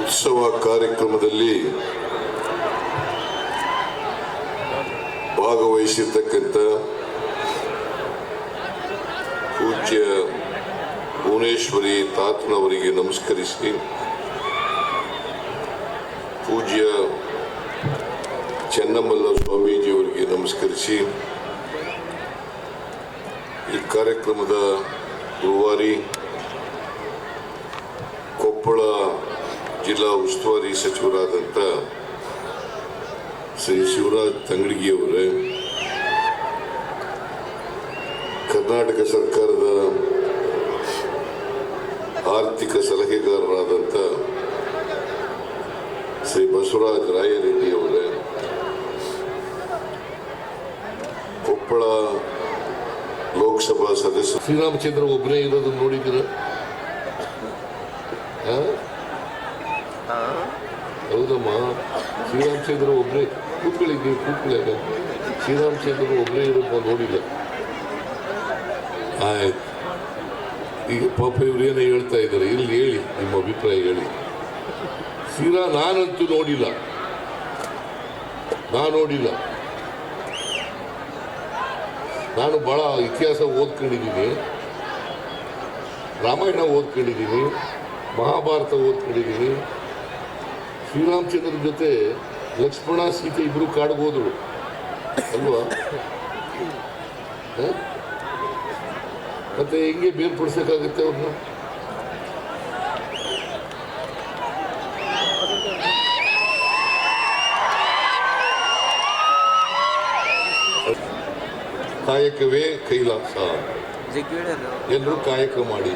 ಉತ್ಸವ ಕಾರ್ಯಕ್ರಮದಲ್ಲಿ ಭಾಗವಹಿಸಿರ್ತಕ್ಕಂಥ ಪೂಜ್ಯ ಭುವನೇಶ್ವರಿ ತಾತನವರಿಗೆ ನಮಸ್ಕರಿಸಿ ಪೂಜ್ಯ ಚೆನ್ನಮಲ್ಲ ಸ್ವಾಮೀಜಿಯವರಿಗೆ ನಮಸ್ಕರಿಸಿ ಈ ಕಾರ್ಯಕ್ರಮದ ರೂವಾರಿ ಕೊಪ್ಪಳ ಜಿಲ್ಲಾ ಉಸ್ತುವಾರಿ ಸಚಿವರಾದಂಥ ಶ್ರೀ ಶಿವರಾಜ್ ತಂಗಡಗಿಯವರೇ ಕರ್ನಾಟಕ ಸರ್ಕಾರದ ಆರ್ಥಿಕ ಸಲಹೆಗಾರರಾದಂಥ ಶ್ರೀ ಬಸವರಾಜ ರಾಯರೆಡ್ಡಿ ಅವರೇ, ಕೊಪ್ಪಳ ಲೋಕಸಭಾ ಸದಸ್ಯ. ಶ್ರೀರಾಮಚಂದ್ರ ಒಬ್ಬನೇ ಇರೋದು ನೋಡಿದ್ದೀರ? ಹೌದಮ್ಮ. ಶ್ರೀರಾಮಚಂದ್ರ ಒಬ್ಬರೇ ಕೂತ್ಕೊಳ್ಳಿದ್ದೀವಿ ಕೂತ್ಕೊಳ್ಳಿ ಶ್ರೀರಾಮಚಂದ್ರ ಒಬ್ಬರೇ ಇರೋದು ನೋಡಿಲ್ಲ. ಆಯ್ತು. ಈಗ ಪಾಪ ಇವ್ರು ಏನೋ ಹೇಳ್ತಾ ಇದ್ದಾರೆ ಇಲ್ಲಿ ಹೇಳಿ, ನಿಮ್ಮ ಅಭಿಪ್ರಾಯ ಹೇಳಿ. ಶ್ರೀರಾ ನಾನಂತೂ ನೋಡಿಲ್ಲ. ನಾನು ನೋಡಿಲ್ಲ. ನಾನು ಭಾಳ ಇತಿಹಾಸ ಓದ್ಕೊಂಡಿದ್ದೀನಿ. ರಾಮಾಯಣ ಓದ್ಕೊಂಡಿದ್ದೀನಿ. ಮಹಾಭಾರತ ಓದ್ಕೊಂಡಿದ್ದೀನಿ. ಶ್ರೀರಾಮಚಂದ್ರ ಜೊತೆ ಲಕ್ಷ್ಮಣ, ಸೀತೆ ಇಬ್ಬರು ಕಾಡಿಗೆ ಹೋದ್ರು ಅಲ್ವಾ ಮತ್ತೆ ಹೆಂಗೆ ಬೇರ್ಪಡಿಸೋಕ್ಕಾಗುತ್ತೆ ಅವ್ರನ್ನ? ಕಾಯಕವೇ ಕೈಲಾಸ ಎಲ್ಲರೂ ಕಾಯಕ ಮಾಡಿ.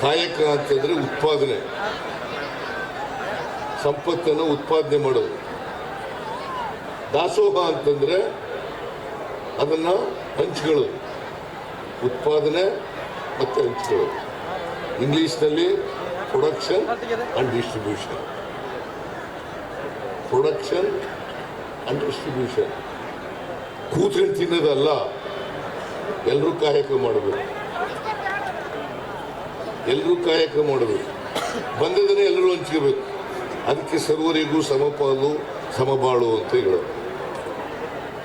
ಕಾಯಕ ಅಂತಂದ್ರೆ ಉತ್ಪಾದನೆ. ಸಂಪತ್ತನ್ನು ಉತ್ಪಾದನೆ ಮಾಡೋದು. ದಾಸೋಹ ಅಂತಂದ್ರೆ ಅದನ್ನ ಹಂಚ್ಕೊಳ್ಳೋದು. ಉತ್ಪಾದನೆ ಮತ್ತೆ ಹಂಚ್ಕೊಳ್ಳೋದು. ಇಂಗ್ಲಿಷ್ನಲ್ಲಿ production and distribution production and distribution ಕೂತ್ಕೊಂಡು ತಿನ್ನೋದಲ್ಲ ಎಲ್ಲರೂ ಕಾಯಕ ಮಾಡಬೇಕು. ಎಲ್ಲರೂ ಕಾಯಕ ಮಾಡಬೇಕು. ಬಂದದನ್ನೇ ಎಲ್ಲರೂ ಹಂಚ್ಕೋಬೇಕು. ಅದಕ್ಕೆ ಸರ್ವರಿಗೂ ಸಮಪಾಲು, ಸಮಬಾಳು ಅಂತ ಹೇಳೋದು.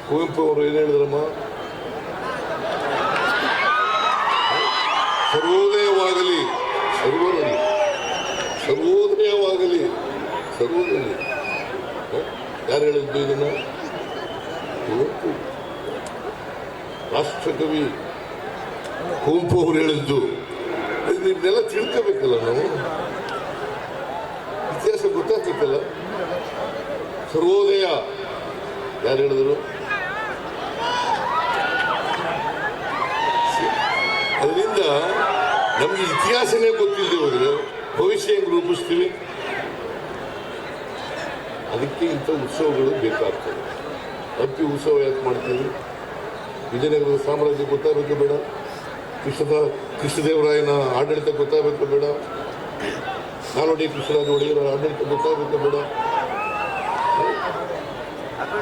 ಕುವೆಂಪು ಅವರು ಏನು ಹೇಳಿದ್ರಮ್ಮ? ಸರ್ವೋದಯವಾಗಲಿ. ಸರ್ವರಲ್ಲಿ ಸರ್ವೋದಯವಾಗಲಿ. ಸರ್ವದಲ್ಲಿ? ಯಾರು ಹೇಳಿದ್ದು ಇದನ್ನು? ಕುವೆಂಪು. ರಾಷ್ಟ್ರಕವಿ ಕುವೆಂಪು ಅವರು ಹೇಳಿದ್ದು. ಇದನ್ನೆಲ್ಲ ತಿಳ್ಕೋಬೇಕಲ್ಲ ನಾವು? ಇತಿಹಾಸ ಗೊತ್ತಾಗ್ತಿತ್ತಲ್ಲ? ಸರ್ವೋದಯ. ಯಾರು ಹೇಳಿದ್ರು? ಅದರಿಂದ ನಮಗೆ ಇತಿಹಾಸನೇ ಗೊತ್ತಿಲ್ಲದೆ ಹೋದ್ರೆ ಭವಿಷ್ಯ ಹೆಂಗೆ ರೂಪಿಸ್ತೀವಿ? ಅದಕ್ಕೆ ಇಂಥ ಉತ್ಸವಗಳು ಬೇಕಾಗ್ತವೆ. ಹಂಪಿ ಉತ್ಸವ ಯಾಕೆ ಮಾಡ್ತೀವಿ? ವಿಜಯನಗರದ ಸಾಮ್ರಾಜ್ಯ ಗೊತ್ತಾಗಬೇಕು ಬೇಡ. ಕೃಷ್ಣದ, ಕೃಷ್ಣದೇವರಾಯನ ಆಡಳಿತ ಗೊತ್ತಾಗಬೇಕು ಬೇಡ. ನಾಲ್ವಡಿ ಕೃಷ್ಣರಾಜ ಒಡೆಯರ ಆಡಳಿತ ಗೊತ್ತಾಗಬೇಕು ಬೇಡ.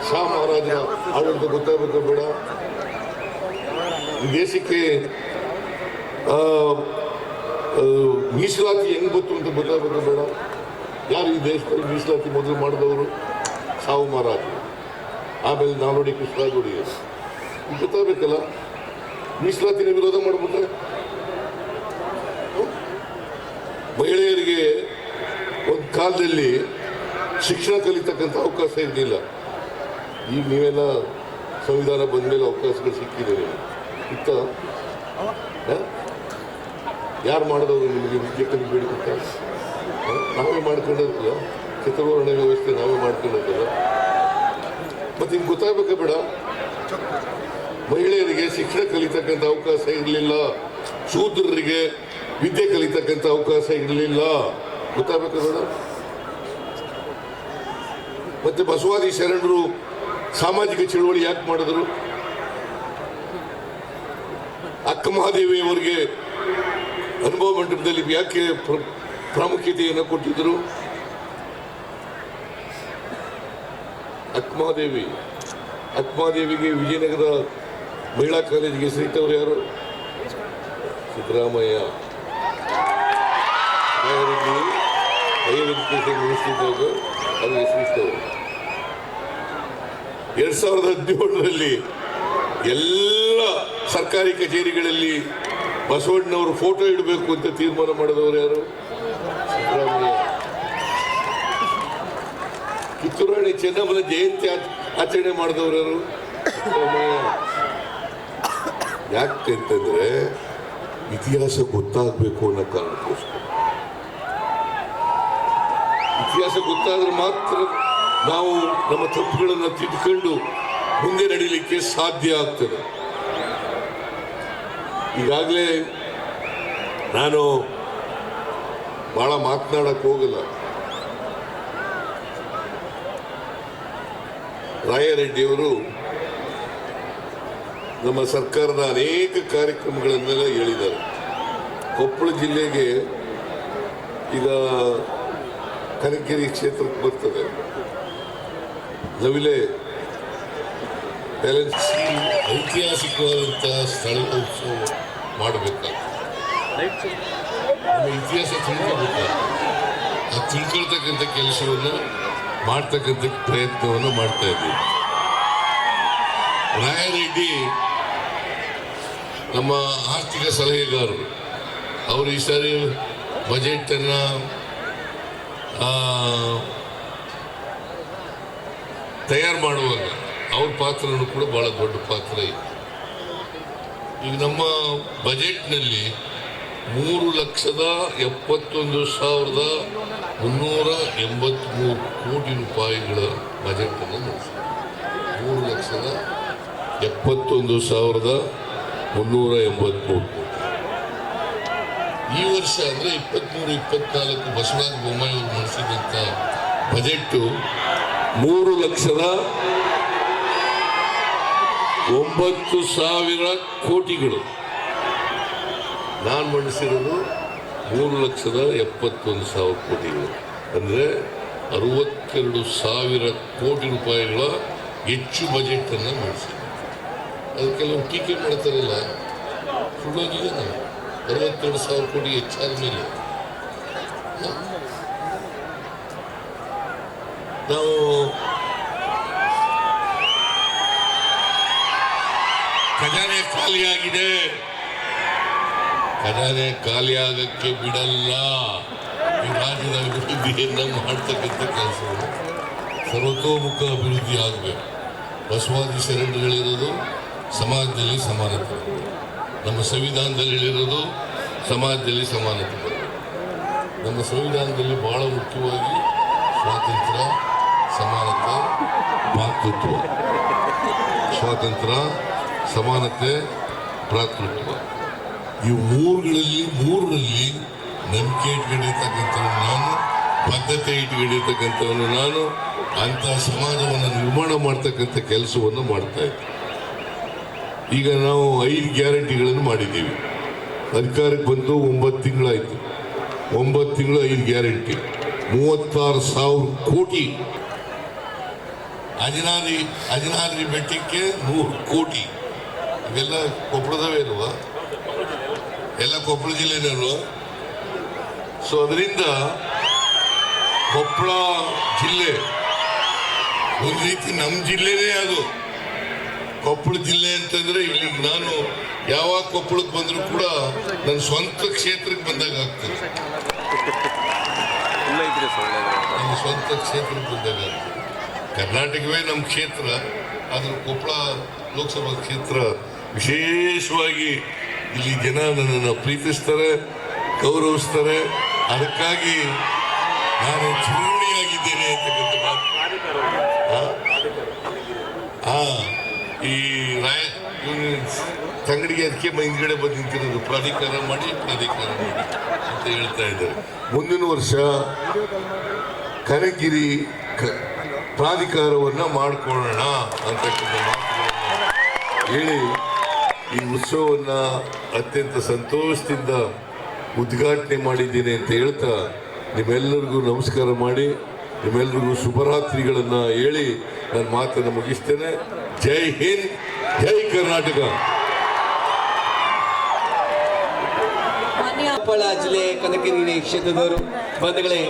ಶಾ ಮಹಾರಾಜರ ಆಡಳಿತ ಗೊತ್ತಾಗಬೇಕು ಬೇಡ. ದೇಶಕ್ಕೆ ಮೀಸಲಾತಿ ಹೆಂಗ್ ಗೊತ್ತು ಅಂತ ಗೊತ್ತಾಗಬೇಕು ಬೇಡ. ಯಾರು ಈ ದೇಶದಲ್ಲಿ ಮೀಸಲಾತಿ ಮೊದಲು ಮಾಡಿದವರು? ಸಾವು ಮಹಾರಾಜ ಆಮೇಲೆ ನಾಲ್ವಡಿ ಕೃಷ್ಣರಾಜ ಒಡೆಯರು. ಗೊತ್ತಾಗಬೇಕಲ್ಲ? ಮೀಸಲಾತಿನ ವಿರೋಧ ಮಾಡ್ಬಿಟ್ರೆ? ಮಹಿಳೆಯರಿಗೆ ಒಂದು ಕಾಲದಲ್ಲಿ ಶಿಕ್ಷಣ ಕಲಿತಕ್ಕಂಥ ಅವಕಾಶ ಇರಲಿಲ್ಲ. ಈಗ ನೀವೆಲ್ಲ ಸಂವಿಧಾನ ಬಂದ ಮೇಲೆ ಅವಕಾಶಗಳು ಸಿಕ್ಕಿದೆ. ನಿಮಗೆ ಇತ್ತ ಯಾರು ಮಾಡಿದವರು ನಿಮಗೆ ವಿದ್ಯೆ ಕಲಿಬೇಡಿ? ನಾವೇ ಮಾಡ್ಕೊಂಡಿರ್ತಲ್ಲ ಚಿತ್ರವರ್ಣ ವ್ಯವಸ್ಥೆ ನಾವೇ ಮಾಡ್ಕೊಂಡಿರ್ತಲ್ಲ ಮತ್ತು ನಿಮ್ಗೆ ಗೊತ್ತಾಗಬೇಕಾ ಬೇಡ? ಮಹಿಳೆಯರಿಗೆ ಶಿಕ್ಷಣ ಕಲಿತಕ್ಕಂಥ ಅವಕಾಶ ಇರಲಿಲ್ಲ. ಶೂದ್ರರಿಗೆ ವಿದ್ಯೆ ಕಲಿತಕ್ಕಂಥ ಅವಕಾಶ ಇರಲಿಲ್ಲ. ಗೊತ್ತಾಗಬೇಕು ಮೇಡಮ್ ಮತ್ತೆ ಬಸವಾದಿ ಶರಣರು ಸಾಮಾಜಿಕ ಚಳುವಳಿ ಯಾಕೆ ಮಾಡಿದ್ರು? ಅಕ್ಕ ಮಹಾದೇವಿ ಅವರಿಗೆ ಅನುಭವ ಮಂಟಪದಲ್ಲಿ ಯಾಕೆ ಪ್ರ- ಪ್ರಾಮುಖ್ಯತೆಯನ್ನು ಕೊಟ್ಟಿದ್ದರು ಅಕ್ಕ ಮಹಾದೇವಿಗೆ ವಿಜಯನಗರ ಮಹಿಳಾ ಕಾಲೇಜಿಗೆ ಸಿಗ್ತವ್ರು ಯಾರು? ಸಿದ್ದರಾಮಯ್ಯ. ಹೈಯರ್ ಎಜುಕೇಷನ್ ಮಿನಿಸ್ಟ್ರಿದಾಗ ಅದು ಹೆಸರಿಟ್ಟವರು ಎರಡ್ ಸಾವಿರದ ಹದಿನೇಳರಲ್ಲಿ ಎಲ್ಲ ಸರ್ಕಾರಿ ಕಚೇರಿಗಳಲ್ಲಿ ಬಸವಣ್ಣವರು ಫೋಟೋ ಇಡಬೇಕು ಅಂತ ತೀರ್ಮಾನ ಮಾಡಿದವರು ಯಾರು? ಸಿದ್ದರಾಮಯ್ಯ. ಕಿತ್ತೂರು ರಾಣಿ ಚೆನ್ನಮ್ಮನ ಜಯಂತಿ ಆಚ- ಆಚರಣೆ ಮಾಡಿದವರು ಯಾರು? ಸಿದ್ದರಾಮಯ್ಯ. ಯಾಕಂತಂದ್ರೆ ಇತಿಹಾಸ ಗೊತ್ತಾಗಬೇಕು ಅನ್ನೋ ಕಾರಣಕ್ಕೋಸ್ಕರ. ಇತಿಹಾಸ ಗೊತ್ತಾದ್ರೆ ಮಾತ್ರ ನಾವು ನಮ್ಮ ತಪ್ಪುಗಳನ್ನು ತಿದ್ದುಕೊಂಡು ಮುಂದೆ ನಡೀಲಿಕ್ಕೆ ಸಾಧ್ಯ ಆಗ್ತದೆ. ಈಗಾಗಲೇ ನಾನು ಬಹಳ ಮಾತನಾಡಕ್ಕೆ ಹೋಗಲ್ಲ. ರಾಯರೆಡ್ಡಿಯವರು ನಮ್ಮ ಸರ್ಕಾರದ ಅನೇಕ ಕಾರ್ಯಕ್ರಮಗಳನ್ನೆಲ್ಲ ಹೇಳಿದ್ದಾರೆ. ಕೊಪ್ಪಳ ಜಿಲ್ಲೆಗೆ ಈಗ ಕನಕಗಿರಿ ಕ್ಷೇತ್ರಕ್ಕೆ ಬರ್ತದೆ. ನವಿಲೆ ಬ್ಯಾಲೆನ್ಸ್ ಐತಿಹಾಸಿಕವಾದಂತಹ ಉತ್ಸವ ಮಾಡಬೇಕಾಗ್ತದೆ. ನಮ್ಮ ಇತಿಹಾಸ ತಿಳ್ಕೊಬೇಕಾಗ್ತದೆ ಆ ತಿಳ್ಕೊಳ್ತಕ್ಕಂಥ ಕೆಲಸವನ್ನು ಮಾಡ್ತಕ್ಕಂಥ ಪ್ರಯತ್ನವನ್ನು ಮಾಡ್ತಾ ಇದ್ದೀವಿ. ರಾಯರೆಡ್ಡಿ ನಮ್ಮ ಆರ್ಥಿಕ ಸಲಹೆಗಾರರು, ಅವರು ಈ ಸಾರಿ ಬಜೆಟನ್ನು ತಯಾರು ಮಾಡುವಾಗ ಅವ್ರ ಪಾತ್ರನೂ ಕೂಡ ಭಾಳ ದೊಡ್ಡ ಪಾತ್ರ ಇದೆ. ಈಗ ನಮ್ಮ ಬಜೆಟ್ನಲ್ಲಿ ಮೂರು ಲಕ್ಷದ ಎಪ್ಪತ್ತೊಂದು ಸಾವಿರದ ಮುನ್ನೂರ ಎಂಬತ್ತ್ಮೂರು ಕೋಟಿ ರೂಪಾಯಿಗಳ ಬಜೆಟನ್ನು ಮೂರು ಲಕ್ಷದ ಎಪ್ಪತ್ತೊಂದು ಸಾವಿರದ ಮುನ್ನೂರ ಎಂಬತ್ಮೂರು ಈ ವರ್ಷ ಅಂದರೆ ಇಪ್ಪತ್ತ್ಮೂರು ಇಪ್ಪತ್ನಾಲ್ಕು ಬಸವರಾಜ ಬೊಮ್ಮಾಯಿ ಅವರು ಮಾಡಿಸಿದಂತ ಬಜೆಟ್ಟು ಮೂರು ಲಕ್ಷದ ಒಂಬತ್ತು ಸಾವಿರ ಕೋಟಿಗಳು. ನಾನು ಮಂಡಿಸಿರೋದು ಮೂರು ಲಕ್ಷದ ಎಪ್ಪತ್ತೊಂದು ಸಾವಿರ ಕೋಟಿಗಳು. ಅಂದರೆ ಅರವತ್ತೆರಡು ಸಾವಿರ ಕೋಟಿ ರೂಪಾಯಿಗಳ ಹೆಚ್ಚು ಬಜೆಟನ್ನು ಮಂಡಿಸಿದೆ ಅದು ಕೆಲವು ಟೀಕೆ ಮಾಡ್ತಾರಲ್ಲ. ಸುಳ್ಳೋಗಿದೆ ಅರವತ್ತೆರಡು ಸಾವಿರ ಕೋಟಿ ಹೆಚ್ಚಾದ ಮೇಲೆ. ನಾವು ಖಜಾನೆ ಖಾಲಿಯಾಗಿದೆ ಖಜಾನೆ ಖಾಲಿಯಾಗಕ್ಕೆ ಬಿಡಲ್ಲ. ಈ ರಾಜ್ಯದ ಅಭಿವೃದ್ಧಿಯನ್ನು ಮಾಡ್ತಕ್ಕಂಥ ಕೆಲಸಗಳು ಸರ್ವತೋಮುಖ ಅಭಿವೃದ್ಧಿ ಆಗಬೇಕು ಬಸವಾದಿ ಶರಣರುಗಳಿರೋದು ಸಮಾಜದಲ್ಲಿ ಸಮಾನತೆ. ನಮ್ಮ ಸಂವಿಧಾನದಲ್ಲಿ ಹೇಳಿರೋದು ಸಮಾಜದಲ್ಲಿ ಸಮಾನತೆ. ನಮ್ಮ ಸಂವಿಧಾನದಲ್ಲಿ ಬಹಳ ಮುಖ್ಯವಾಗಿ ಸ್ವಾತಂತ್ರ್ಯ, ಸಮಾನತೆ ಮಾತೃತ್ವ ಸ್ವಾತಂತ್ರ್ಯ, ಸಮಾನತೆ, ಭ್ರಾತೃತ್ವ. ಈ ಮೂರುಗಳಲ್ಲಿ, ಮೂರರಲ್ಲಿ ನಂಬಿಕೆ ಇಟ್ಕೊಂಡಿರ್ತಕ್ಕಂಥವ್ರು ನಾನು, ಬದ್ಧತೆ ಇಟ್ಕೊಂಡಿರ್ತಕ್ಕಂಥವನು ನಾನು, ಅಂತಹ ಸಮಾಜವನ್ನು ನಿರ್ಮಾಣ ಮಾಡ್ತಕ್ಕಂಥ ಕೆಲಸವನ್ನು ಮಾಡ್ತಾ ಇದ್ದೆ. ಈಗ ನಾವು ಐದು ಗ್ಯಾರಂಟಿಗಳನ್ನು ಮಾಡಿದ್ದೀವಿ. ಅಧಿಕಾರಕ್ಕೆ ಬಂದು ಒಂಬತ್ತು ತಿಂಗಳಾಯಿತು. ಒಂಬತ್ತು ತಿಂಗಳು ಐದು ಗ್ಯಾರಂಟಿ. ಮೂವತ್ತಾರು ಸಾವಿರ ಕೋಟಿ. ಹದಿನಾರು, ಹದಿನಾರನೇ ಬೆಟ್ಟಕ್ಕೆ ನೂರು ಕೋಟಿ. ಇವೆಲ್ಲ ಕೊಪ್ಪಳದವೇ ಅಲ್ವಾ ಎಲ್ಲ ಕೊಪ್ಪಳ ಜಿಲ್ಲೆನಲ್ವ? ಸೊ ಅದರಿಂದ ಕೊಪ್ಪಳ ಜಿಲ್ಲೆ ಒಂದು ರೀತಿ ನಮ್ಮ ಜಿಲ್ಲೆನೇ ಅದು. ಕೊಪ್ಪಳ ಜಿಲ್ಲೆ ಅಂತಂದ್ರೆ ಇಲ್ಲಿ ನಾನು ಯಾವಾಗ ಕೊಪ್ಪಳಕ್ಕೆ ಬಂದರೂ ಕೂಡ ನನ್ನ ಸ್ವಂತ ಕ್ಷೇತ್ರಕ್ಕೆ ಬಂದಾಗ ಆಗ್ತದೆ. ನನ್ನ ಸ್ವಂತ ಕ್ಷೇತ್ರಕ್ಕೆ ಬಂದಾಗ ಆಗ್ತದೆ. ಕರ್ನಾಟಕವೇ ನಮ್ಮ ಕ್ಷೇತ್ರ ಆದ್ರೆ ಕೊಪ್ಪಳ ಲೋಕಸಭಾ ಕ್ಷೇತ್ರ ವಿಶೇಷವಾಗಿ ಇಲ್ಲಿ ಜನ ನನ್ನನ್ನು ಪ್ರೀತಿಸ್ತಾರೆ ಗೌರವಿಸ್ತಾರೆ. ಅದಕ್ಕಾಗಿ ನಾನು ಚುನಾವಣೆಯಾಗಿದ್ದೇನೆ ಅಂತಕ್ಕಂಥ ಮಾತು. ಆ? ಈ ರಾಯ ತಂಗಡಿಗೆ ಅದಕ್ಕೆ ಹಿಂದ್ಗಡೆ ಬಂದು ನಿಂತಿರೋದು. ಪ್ರಾಧಿಕಾರ ಮಾಡಿ ಪ್ರಾಧಿಕಾರ ಮಾಡಿ ಅಂತ ಹೇಳ್ತಾ ಇದ್ದಾರೆ. ಮುಂದಿನ ವರ್ಷ ಕನಗಿರಿ ಪ್ರಾಧಿಕಾರವನ್ನ ಮಾಡಿಕೊಳ್ಳೋಣ ಅಂತಕ್ಕಂಥ ಹೇಳಿ ಈ ಉತ್ಸವವನ್ನು ಅತ್ಯಂತ ಸಂತೋಷದಿಂದ ಉದ್ಘಾಟನೆ ಮಾಡಿದ್ದೀನಿ ಅಂತ ಹೇಳ್ತಾ ನಿಮ್ಮೆಲ್ಲರಿಗೂ ನಮಸ್ಕಾರ ಮಾಡಿ. ನಿಮ್ಮೆಲ್ಲರಿಗೂ ಶುಭರಾತ್ರಿಗಳನ್ನು ಹೇಳಿ ನನ್ನ ಮಾತನ್ನು ಮುಗಿಸ್ತೇನೆ. ಜೈ ಹಿಂದ್, ಜೈ ಕರ್ನಾಟಕ. ಕೊಪ್ಪಳ ಜಿಲ್ಲೆ ಕನಕಗಿರಿ ಕ್ಷೇತ್ರದವರು ಬಂಧುಗಳೇ